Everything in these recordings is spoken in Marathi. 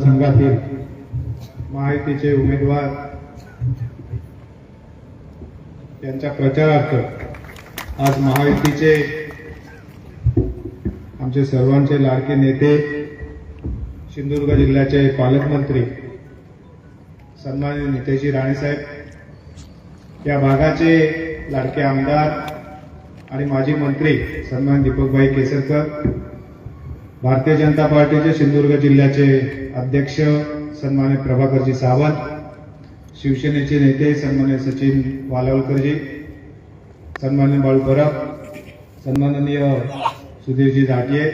संघातील महायुतीचे उमेदवार यांच्या प्रचारार्थ आज महायुतीचे आमचे सर्वांचे लाडके नेते सिंधुदुर्ग जिल्ह्याचे पालकमंत्री सन्माननीय नितेशी राणेसाहेब या भागाचे लाडके आमदार आणि माजी मंत्री सन्मान दीपकभाई केसरकर भारतीय जनता पार्टीचे सिंधुदुर्ग जिल्ह्याचे अध्यक्ष सन्मान्य प्रभाकरजी सावंत शिवसेनेचे नेते सन्मान्य सचिन वालावलकरजी सन्मान्य बाळू परब सन्माननीय सुधीरजी दाटये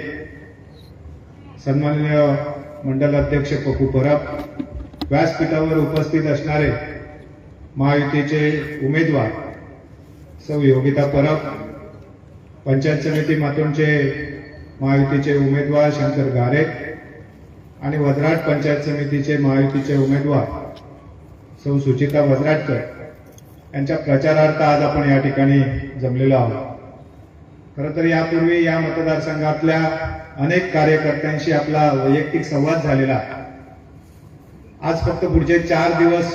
सन्माननीय मंडल अध्यक्ष पप्पू परब व्यासपीठावर उपस्थित असणारे महायुतीचे उमेदवार सौ योगिता परब पंचायत समिती मातोंडचे महायुतीचे उमेदवार शंकर गारे आणि वजराट पंचायत समितीचे महायुतीचे उमेदवार सौ सुचिता वजराटकर यांच्या प्रचारार्थ आज आपण या ठिकाणी जमलेलो आहोत. खरं तर यापूर्वी या मतदारसंघातल्या अनेक कार्यकर्त्यांशी आपला वैयक्तिक संवाद झालेला आहे. आज फक्त पुढचे चार दिवस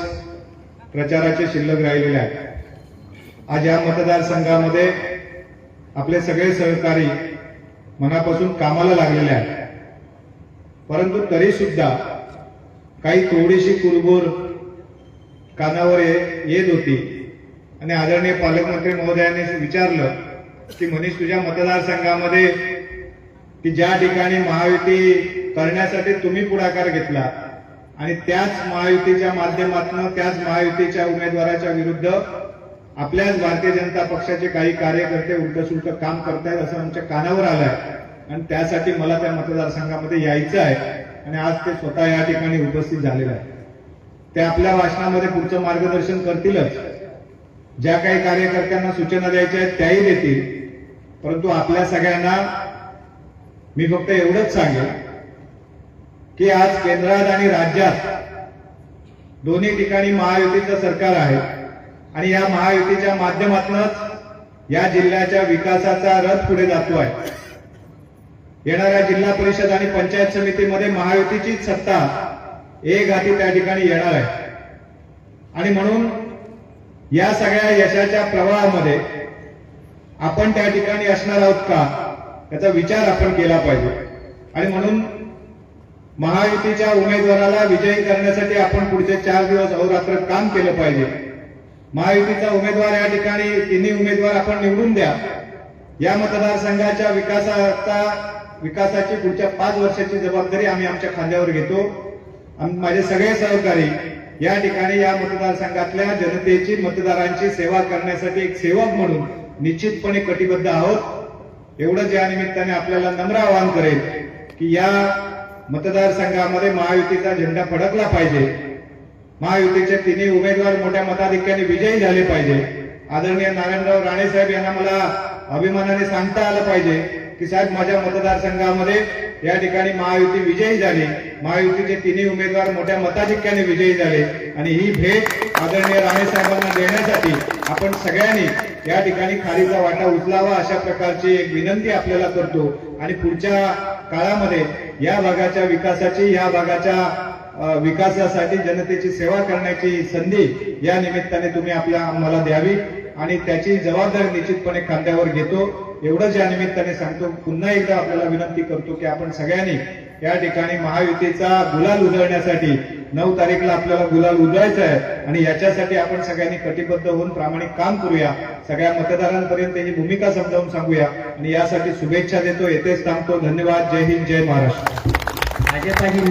प्रचाराचे शिल्लक राहिलेले आहेत. आज या मतदारसंघामध्ये आपले सगळे सहकारी मनापासून कामाला लागलेले आहेत. परंतु तरी सुद्धा काही थोडीशी कुरबुर कानावर येत होती. आणि आदरणीय पालकमंत्री महोदयाने विचारलं की मनीष तुझ्या मतदारसंघामध्ये की ज्या ठिकाणी महायुती करण्यासाठी तुम्ही पुढाकार घेतला आणि त्याच महायुतीच्या माध्यमातून त्याच महायुतीच्या उमेदवाराच्या विरुद्ध आपल्याच भारतीय जनता पक्षाचे काही कार्यकर्ते उलटसुलट काम करतायत असं आमच्या कानावर आलंय. आणि त्यासाठी मला त्या मतदारसंघामध्ये यायचं आहे. आणि आज ते स्वतः या ठिकाणी उपस्थित झालेलं आहे ते आपल्या भाषणामध्ये पुढचं मार्गदर्शन करतीलच. ज्या काही कार्यकर्त्यांना सूचना द्यायच्या आहेत त्याही देतील. परंतु आपल्या सगळ्यांना मी फक्त एवढंच सांगेन की आज केंद्रात आणि राज्यात दोन्ही ठिकाणी महायुतीचं सरकार आहे. आणि या महायुतीच्या माध्यमातूनच या जिल्ह्याच्या विकासाचा रथ पुढे जातो आहे. येणाऱ्या जिल्हा परिषद आणि पंचायत समितीमध्ये महायुतीचीच सत्ता एक हाती त्या ठिकाणी येणार आहे. आणि म्हणून या सगळ्या यशाच्या प्रवाहामध्ये आपण त्या ठिकाणी असणार आहोत का याचा विचार आपण केला पाहिजे. आणि म्हणून महायुतीच्या उमेदवाराला विजयी करण्यासाठी आपण पुढचे चार दिवस अहोरात्र काम केलं पाहिजे. महायुतीचा उमेदवार या ठिकाणी तिन्ही उमेदवार आपण निवडून द्या. या मतदारसंघाच्या विकासाचा विकासाची पुढच्या पाच वर्षाची जबाबदारी आम्ही आमच्या खांद्यावर घेतो. आम- माझे सगळे सहकारी या ठिकाणी या मतदारसंघातल्या जनतेची मतदारांची सेवा करण्यासाठी एक सेवक म्हणून निश्चितपणे कटिबद्ध आहोत. एवढंच या निमित्ताने आपल्याला नम्र आवाहन करेल की या मतदारसंघामध्ये महायुतीचा झेंडा फडकला पाहिजे. महायुतीचे तिन्ही उमेदवार मोठ्या मताधिक्याने विजयी झाले पाहिजे. आदरणीय नारायणराव राणे साहेब यांना मला अभिमानाने सांगता आलं पाहिजे की साहेब माझ्या मतदारसंघामध्ये या ठिकाणी महायुती विजयी झाली. महायुतीचे तिन्ही उमेदवार मोठ्या मताधिक्याने विजयी झाले. आणि ही भेट आदरणीय राणे साहेबांना देण्यासाठी आपण सगळ्यांनी या ठिकाणी खारीचा वाटा उचलावा अशा प्रकारची एक विनंती आपल्याला करतो. आणि पुढच्या काळामध्ये या भागाच्या विकासाची या भागाच्या विकासासाठी जनतेची सेवा करण्याची संधी या निमित्ताने तुम्ही आपल्या आम्हाला द्यावी आणि त्याची जबाबदारी निश्चितपणे खांद्यावर घेतो. एवढंच या निमित्ताने सांगतो. पुन्हा एकदा आपल्याला विनंती करतो की आपण सगळ्यांनी या ठिकाणी महायुतीचा गुलाल उधळण्यासाठी नऊ तारीखला आपल्याला गुलाल उधळायचा आहे आणि याच्यासाठी आपण सगळ्यांनी कटिबद्ध होऊन प्रामाणिक काम करूया. सगळ्या मतदारांपर्यंत ही भूमिका समजावून सांगूया आणि यासाठी शुभेच्छा देतो. येथेच थांबतो. धन्यवाद. जय हिंद. जय महाराष्ट्र.